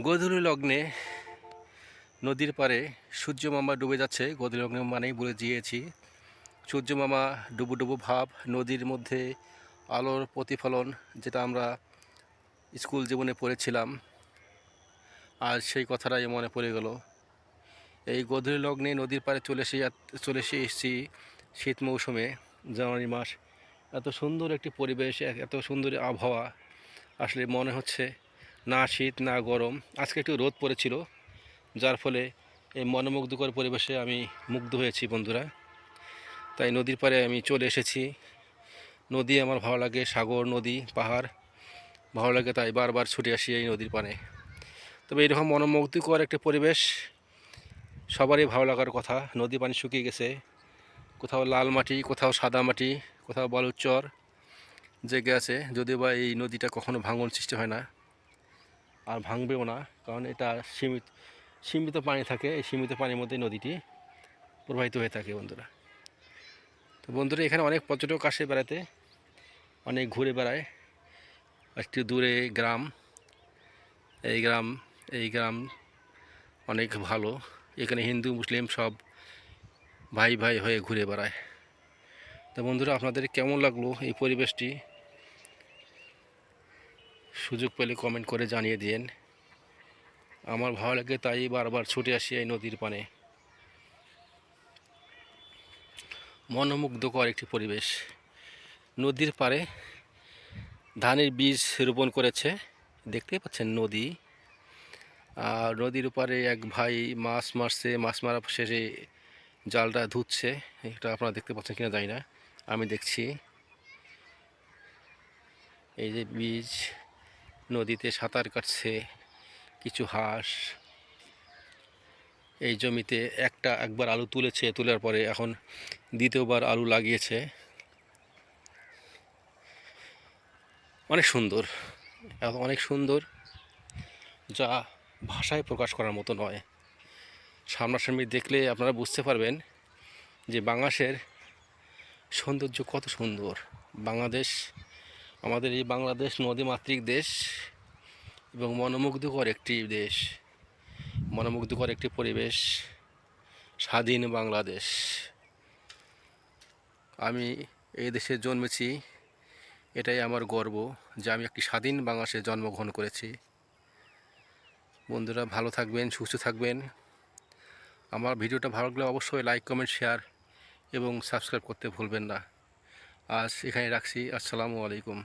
গোধূলি লগ্নে নদীর পাড়ে সূর্য মামা ডুবে যাচ্ছে। গোধূলি লগ্নে মানেই বলে দিয়েছি, সূর্য মামা ডুবু ডুবু ভাব, নদীর মধ্যে আলোর প্রতিফলন যেটা আমরা স্কুল জীবনে পড়েছিলাম। আর সেই কথাটাই মনে পড়ে গেল। এই গোধূলি লগ্নে নদীর পাড়ে চলে এসে চলে এসে এসেছি শীত মৌসুমে, জানুয়ারি মাস। এত সুন্দর একটি পরিবেশ, এত সুন্দর আবহাওয়া। আসলে মনে হচ্ছে না শীত, না গরম। আজকে একটু রোদ পড়েছিল, যার ফলে এই মনোমুগ্ধকর পরিবেশে আমি মুগ্ধ হয়েছি বন্ধুরা। তাই নদীর পাড়ে আমি চলে এসেছি। নদী আমার ভালো লাগে, সাগর, নদী, পাহাড়, ভালো লাগে তাই বারবার ছুটে আসি এই নদীর পাড়ে। তবে এরকম মনোমুগ্ধকর একটা পরিবেশ সবারই ভালো লাগার কথা। নদী পানি শুকিয়ে গেছে, কোথাও লাল মাটি, কোথাও সাদা মাটি, কোথাও বালুর চর জেগে আছে। যদিও বা এই নদীটা কখনো ভাঙন সৃষ্টি হয় না। আর ভাঙবেও না, কারণ এটা সীমিত সীমিত পানি থাকে। এই সীমিত পানির মধ্যে নদীটি প্রবাহিত হয়ে থাকে বন্ধুরা। তো বন্ধুরা, এখানে অনেক পর্যটক আসে বেড়াতে, অনেক ঘুরে বেড়ায়। একটু দূরে গ্রাম, এই গ্রাম এই গ্রাম অনেক ভালো। এখানে হিন্দু, মুসলিম সব ভাই ভাই হয়ে ঘুরে বেড়ায়। তো বন্ধুরা, আপনাদের কেমন লাগল এই পরিবেশটি? সুযোগ পেলে কমেন্ট করে জানিয়ে দিন আমার ভালো লাগে তাই বারবার ছুটে আসি এই নদীর পানে। মনোমুগ্ধকর একটি পরিবেশ। নদীর পাড়ে ধানের বীজ রোপণ করেছে। দেখতেই পাচ্ছেন নদী। আর নদীর পাড়ে এক ভাই মাছ মারছে, মাছ মারা শেষে জালটা ধুচ্ছে। এটা আপনারা দেখতে পাচ্ছেন কিনা জানি না। আমি দেখছি। এই যে বীজ নদীতে সাঁতার কাটছে, কিছু হাঁস। এই জমিতে একটা একবার আলু তুলেছে, তোলার পরে এখন দ্বিতীয়বার আলু লাগিয়েছে। অনেক সুন্দর এখন অনেক সুন্দর, যা ভাষায় প্রকাশ করার মতো নয়। সামনাসামনি দেখলে আপনারা বুঝতে পারবেন যে বাংলাদেশের সৌন্দর্য কত সুন্দর। বাংলাদেশ আমাদের এই বাংলাদেশ নদীমাতৃক দেশ এবং মনোমুগ্ধকর একটি দেশ, মনোমুগ্ধকর একটি পরিবেশ, স্বাধীন বাংলাদেশ। আমি এই দেশে জন্মেছি, এটাই আমার গর্ব যে আমি একটি স্বাধীন বাংলাদেশে জন্মগ্রহণ করেছি। বন্ধুরা, ভালো থাকবেন, সুস্থ থাকবেন। আমার ভিডিওটা ভালো লাগলে অবশ্যই লাইক কমেন্ট শেয়ার এবং সাবস্ক্রাইব করতে ভুলবেন না। আজ এখানে রাখছি। আসসালামু আলাইকুম।